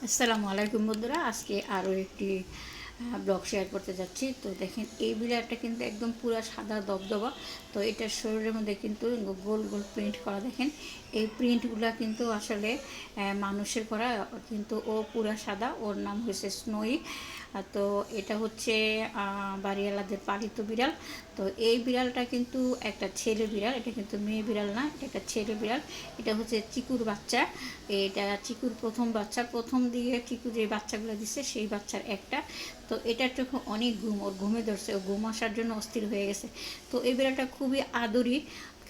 আসসালামু আলাইকুম বন্ধুরা আজকে আরও একটি ব্লগ শেয়ার করতে যাচ্ছি। তো দেখেন, এই বিড়ালটা কিন্তু একদম পুরা সাদা দবদবা। তো এটার শরীরের মধ্যে কিন্তু গোল গোল প্রিন্ট করা দেখেন। এই প্রিন্টগুলো কিন্তু আসলে মানুষের করা, কিন্তু ও পুরা সাদা। ওর নাম হয়েছে স্নোই তো এটা হচ্ছে বাড়িওয়ালাদের পালিত বিড়াল। তো এই বিড়ালটা কিন্তু একটা ছেলে বিড়াল। এটা কিন্তু মেয়ে বিড়াল না, এটা একটা ছেলে বিড়াল। এটা হচ্ছে চিকুর বাচ্চা। এটা চিকুর প্রথম বাচ্চা। প্রথম দিকে চিকু যে বাচ্চাগুলো দিচ্ছে সেই বাচ্চার একটা। তো এটার চোখে অনেক ঘুম, ওর ঘুমে ধরছে, ও ঘুম আসার জন্য অস্থির হয়ে গেছে। তো এই বিড়ালটা খুবই আদরি,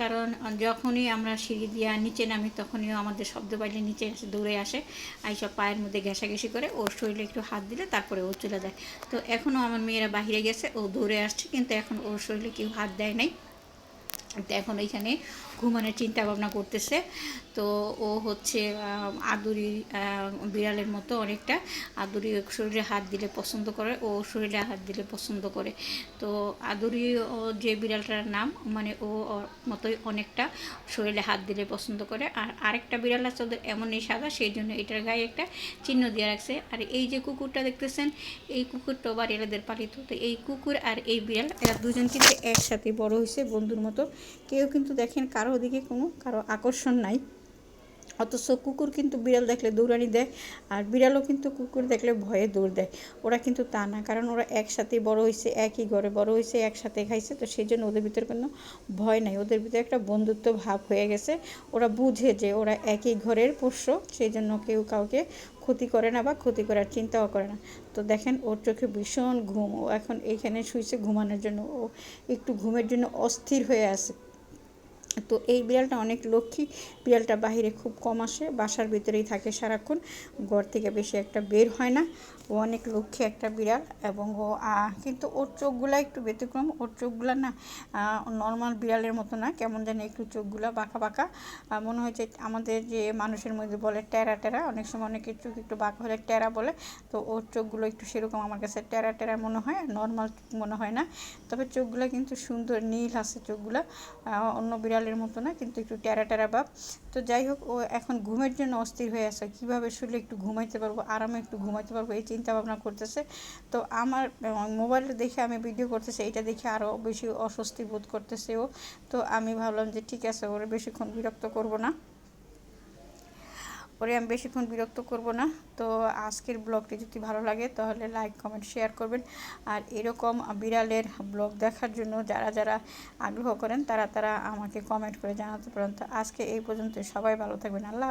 কারণ যখনই আমরা সিঁড়ি দিয়ে নিচে নামি, তখনই আমাদের শব্দ পাইলে নিচে এসে দৌড়ে আসে আইসব পায়ের মধ্যে ঘেঁষাঘেঁষি করে, ওর শরীরে একটু হাত দিলে তারপরে ও চলে যায়। তো এখনও আমার মেয়েরা বাহিরে গেছে, ও দৌড়ে আসছে, কিন্তু এখন ওর শরীরে কেউ হাত দেয় নাই। তো এখন এইখানে ঘুমানোর চিন্তা ভাবনা করতেছে। তো ও হচ্ছে আদুরি বিড়ালের মতো অনেকটা আদুরি শরীরে হাত দিলে পছন্দ করে, ও শরীরে হাত দিলে পছন্দ করে। তো আদুরি ও যে বিড়ালটার নাম মানে ও মতোই অনেকটা শরীরে হাত দিলে পছন্দ করে। আর আরেকটা বিড়াল আছে ওদের এমনই সাদা সেই জন্য এটার গায়ে একটা চিহ্ন দিয়ে রাখছে। আর এই যে কুকুরটা দেখতেছেন, এই কুকুরটা বাড়িওয়ালাদের পালিত। তো এই কুকুর আর এই বিড়াল, এরা দুজন কিন্তু একসাথে বড় হয়েছে বন্ধুর মতো। কেউ কিন্তু দেখেন কারও ওদিকে কোনো কারও আকর্ষণ নাই। অথচ কুকুর কিন্তু বিড়াল দেখলে দৌড়ানি দেয় আর বিড়ালও কিন্তু কুকুর দেখলে ভয়ে দৌড় দেয়। ওরা কিন্তু তা না, কারণ ওরা একসাথে বড় হয়েছে একই ঘরে বড় হয়েছে একসাথে খাইছে, তো সেই জন্য ওদের ভিতরে কোনো ভয় নাই। ওদের ভিতরে একটা বন্ধুত্ব ভাব হয়ে গেছে। ওরা বুঝে যে ওরা একই ঘরের পোষ্য, সেই জন্য কেউ কাউকে ক্ষতি করে না বা ক্ষতি করার চিন্তাও করে না। তো দেখেন, ওর চোখে ভীষণ ঘুম। ও এখন এইখানে শুয়েছে ঘুমানোর জন্য। ও একটু ঘুমের জন্য অস্থির হয়ে আছে। তো এই বিড়ালটা অনেক লক্ষ্মী। বিড়ালটা বাইরে খুব কম আসে, বাসার ভিতরেই থাকে সারাক্ষণ। ঘর থেকে বেশি একটা বের হয় না। ও অনেক লক্ষ্মী একটা বিড়াল এবং ও কিন্তু ওর চোখগুলা একটু ব্যতিক্রম। ওর চোখগুলা না নর্মাল বিড়ালের মতো না, কেমন যেন একটু চোখগুলা বাঁকা বাঁকা। মনে হয় যে আমাদের যে মানুষের মধ্যে বলে টেরা টেরা অনেক সময় অনেকের চোখ একটু বাঁকা হলে টেরা বলে। তো ওর চোখগুলো একটু সেরকম আমার কাছে টেরা টেরা মনে হয় নর্মাল মনে হয় না। তবে চোখগুলো কিন্তু সুন্দর, নীল আছে চোখগুলো। অন্য অন্য বিড়ালের মতো না, কিন্তু একটু টেরা টেরা ভাব। তো যাই হোক, ও এখন ঘুমের জন্য অস্থির হয়ে আছে। কীভাবে শুলে একটু ঘুমাইতে পারব? আরামে একটু ঘুমাইতে পারব? এই চিন্তা ভাবনা করতেছে। তো আমার মোবাইলটা দেখে আমি ভিডিও করতেছি, এটা দেখে আরও বেশি অস্বস্তি বোধ করতেছে ও। তো আমি ভাবলাম যে, ঠিক আছে, ওরে বেশিক্ষণ বিরক্ত করব না। ওরে আমি বেশিক্ষণ বিরক্ত করব না। তো আজকের ব্লগটি যদি ভালো লাগে, তাহলে লাইক কমেন্ট শেয়ার করবেন। আর এরকম বিড়ালের ব্লগ দেখার জন্য যারা যারা আগ্রহ করেন, তারা তারা আমাকে কমেন্ট করে জানাতে পারেন। তো আজকে এই পর্যন্ত সবাই ভালো থাকবেন। আল্লাহ।